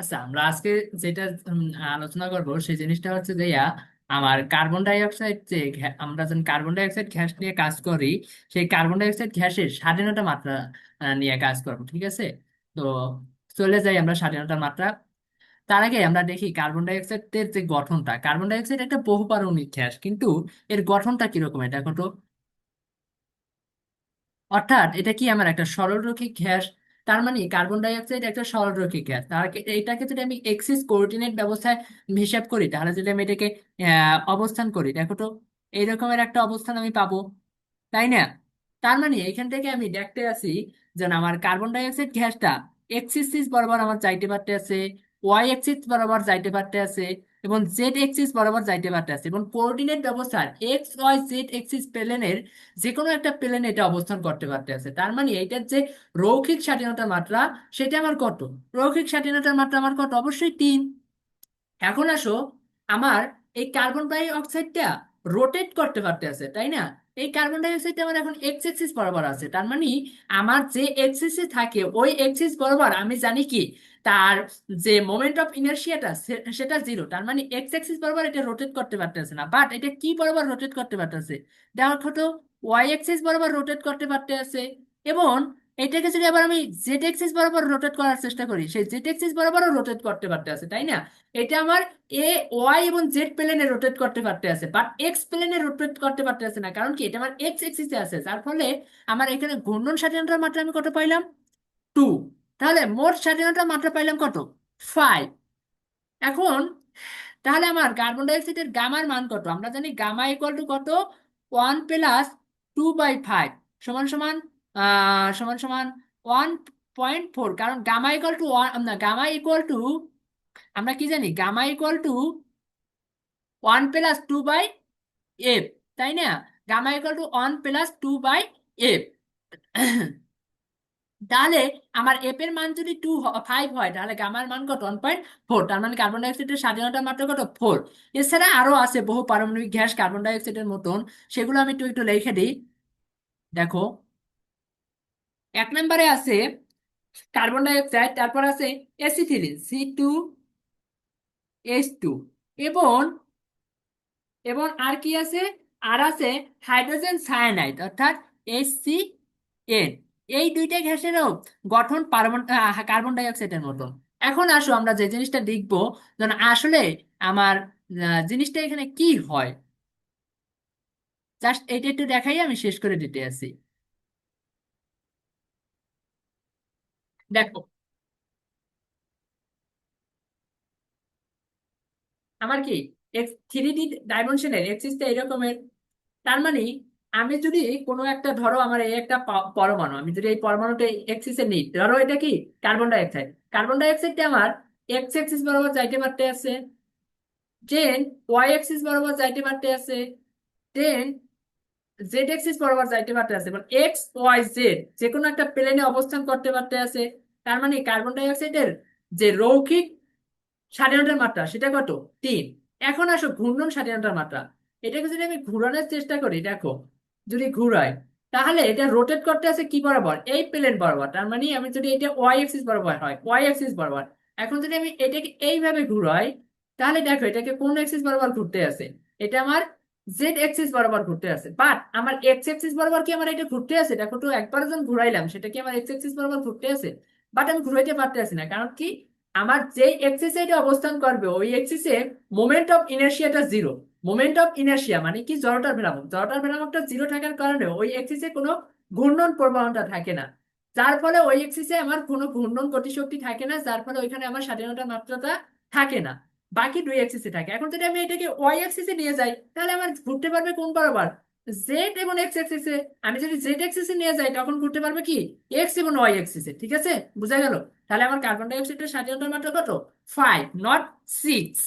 আচ্ছা আমরা আজকে যেটা আলোচনা করব সেই জিনিসটা হচ্ছে যে আমার কার্বন ডাই অক্সাইড যে আমরা যখন কার্বন ডাই অক্সাইড গ্যাস নিয়ে কাজ করি সেই কার্বন ডাই অক্সাইড গ্যাসের স্বাধীনতা মাত্রা আহ, নিয়ে কাজ করব ঠিক আছে? তো চলে যাই আমরা স্বাধীনতার মাত্রা। তার আগে আমরা দেখি কার্বন ডাই অক্সাইডের যে গঠনটা কার্বন ডাই অক্সাইড একটা বহুপারমাণবিক গ্যাস কিন্তু এর গঠনটা কীরকম এটা দেখো তো অর্থাৎ এটা কি আমার একটা সরলরৈখিক গ্যাস? তার মানে কার্বন ডাইঅক্সাইড একটা সরলরৈখিক গ্যাস। তার এটাকে যদি আমি এক্সিস কোঅর্ডিনেট ব্যবস্থায় হিসাব করি, তাহলে যদি আমি এটাকে অবস্থান করি, দেখো তো, এইরকমের একটা অবস্থান আমি পাবো, তাই না? তার মানে এখান থেকে আমি দেখতে আছি যে আমার কার্বন ডাই অক্সাইড গ্যাসটা এক্সিস বরাবর আমার যাইতে পারতে আছে ওয়াই এক্সিস বরাবর যাইতে পারতে আছে এবং জেড এক্সিস বরাবর যাইতে পারতে আছে এবং কোঅর্ডিনেট ব্যবস্থার এক্স ওয়াই জেড এক্সিস প্লেনের যে কোনো একটা প্লেনে এটা অবস্থান করতে পারতেছে। তার মানে এইটার যে রৌখিক স্বাধীনতার মাত্রা, সেটা আমার কত? রৌখিক স্বাধীনতার মাত্রা আমার কত? অবশ্যই তিন। এখন আসো, আমার এই কার্বন ডাই অক্সাইডটা রোটেট করতে পারতে আছে, তাই না? এই কার্বন ডাই অক্সাইডটা আমার এখন এক্স এক্সিস বরাবর আছে, তার মানে আমার যে এক্সিসে থাকে, ওই এক্সিস বরাবর আমি জানি কি, তার যে মোমেন্ট অফ ইনার্শিয়াটা সেটা জিরো তার মানে এক্স এক্সিস বরাবর এটা রোটেট করতে পারতেছে না। বাট এটা কি বরাবর রোটেট করতে পারতেছে? দেখো ওয়াই এক্সিস বরাবর রোটেট করতে পারতে আছে এবং এটাকে যদি আবার আমি জেড এক্সিস বরাবর রোটেট করার চেষ্টা করি, সেই জেড এক্সিস বরাবরও রোটেট করতে পারতে আছে, তাই না? এটা আমার এ ওয়াই এবং জেড প্লেনে রোটেট করতে পারতে আছে বাট এক্স প্লেনে রোটেট করতে পারতে আছে না, কারণ কি? এটা আমার এক্স এক্সিসে আছে, যার ফলে আমার এখানে ঘূর্ণন স্বাধীনতার মাত্রা আমি কত পাইলাম? টু তাহলে মোট স্বাধীনতার মাত্রা পাইলাম কত? ফাইভ এখন, তাহলে আমার কার্বন ডাই অক্সাইডের গামার মান কত? আমরা জানি গামা ইকুয়াল টু কত? One plus two by five সমান সমান সমান সমান ওয়ান পয়েন্ট ফোর কারণ গামা ইকুয়াল টু ওয়ান না গামা ইকুয়াল টু আমরা কি জানি? Gamma equal to one plus two by F তাই না? Gamma equal to one plus two by F তাহলে আমার এফ এর মান যদি টু ফাইভ হয়, তাহলে গামার মান কত? ওয়ান পয়েন্ট ফোর তার মানে কার্বন ডাই অক্সাইডের স্বাধীনতা মাত্রা কত? ফোর এছাড়া আরও আছে বহু পারমাণবিক গ্যাস কার্বন ডাই অক্সাইডের মতন, সেগুলো আমি একটু একটু লিখে দিই। দেখো এক নম্বরে আছে কার্বন ডাই অক্সাইড তারপর আছে acetylene C two H two এবং এবং আর কি আছে? আর আছে হাইড্রোজেন সায়ানাইড অর্থাৎ এইচসি এন এই দুইটা গ্যাসেরও গঠন কার্বন ডাই অক্সাইডের মতন এখন আসো আমরা যে জিনিসটা দেখব, যেন আসলে আমার জিনিসটা এখানে কি হয়। জাস্ট এটা একটু দেখাই, আমি শেষ করে দিতে আছি দেখো। আমার কি এক্স থ্রি ডি ডাইমেনশনের এক্সিসটা এরকমের? তার মানে আমি যদি কোনো একটা ধরো আমার এই একটা পরমাণু, আমি যদি এই পরমাণুটা এক্সিসে নিই ধরো এটা কি? কার্বন ডাই অক্সাইড কার্বন ডাইঅক্সাইডটা আমার এক্স এক্সিস বরাবর যাইতে পারতে আছে দেন ওয়াই এক্সিস বরাবর যাইতে পারতে আছে দেন জেড এক্সিস বরাবর যাইতে পারতে আছে এবং এক্স ওয়াই জেড যে কোনো একটা প্লেনে অবস্থান করতে পারতে আছে তার মানে কার্বন ডাই অক্সাইডের যে রৈখিক স্বাধীনতার মাত্রা, সেটা কত? তিন। এখন আসো ঘূর্ণন স্বাধীনতার মাত্রা। এটাকে যদি আমি ঘুরানোর চেষ্টা করি, দেখো, যদি ঘুরাই, তাহলে এটা রোটেট করতে আছে কি বরাবর? এই প্লেন বরাবর। তার মানে আমি যদি এটা ওয়াই এক্সিস বরাবর হয় ওয়াই এক্সিস বরাবর। এখন যদি আমি এটাকে এইভাবে ঘুরাই, তাহলে দেখো, এটাকে কোন এক্সিস বরাবর ঘুরতে আছে? এটা আমার জেড এক্সিস বরাবর ঘুরতে আছে। বাট আমার এক্স এক্সিস বরাবর কি আমার এটা ঘুরতে আছে? দেখো তো, একবার যখন ঘুরাইলাম, সেটা কি আমার এক্স এক্সিস বরাবর ঘুরতে আছে? বাট আমি ঘুরাইতে পারতেছি না। কারণ কি? আমার যে এক্সিসে এটা অবস্থান করবে, ওই এক্সিসে মোমেন্ট অফ ইনার্শিয়াটা জিরো মোমেন্ট অফ ইনার্শিয়া মানে কি? জড়তার ভ্রামক জড়তার ভ্রামকটা জিরো থাকার কারণে ওই এক্সিসে কোনো ঘূর্ণন প্রবাহটা থাকে না। যার ফলে ওই এক্সিসে আমার কোনো ঘূর্ণন গতিশক্তি থাকে না, যার ফলে ওইখানে আমার স্বাধীনতার মাত্রাটা থাকে না। বাকি দুই এক্সিসে থাকে। এখন যদি আমি এটাকে ওয়াই এক্সিসে নিয়ে যাই, তাহলে আমার ঘুরতে পারবে কোন বরাবর? জেড এবং এক্স এক্সিসে আমি যদি জেড এক্সিসে নিয়ে যাই, তখন ঘুরতে পারবে কি? এক্স এবং ওয়াই এক্সিসে ঠিক আছে? বুঝা গেল? তাহলে আমার কার্বন ডাই অক্সাইডের স্বাধীনতার মাত্রা কত? Five not six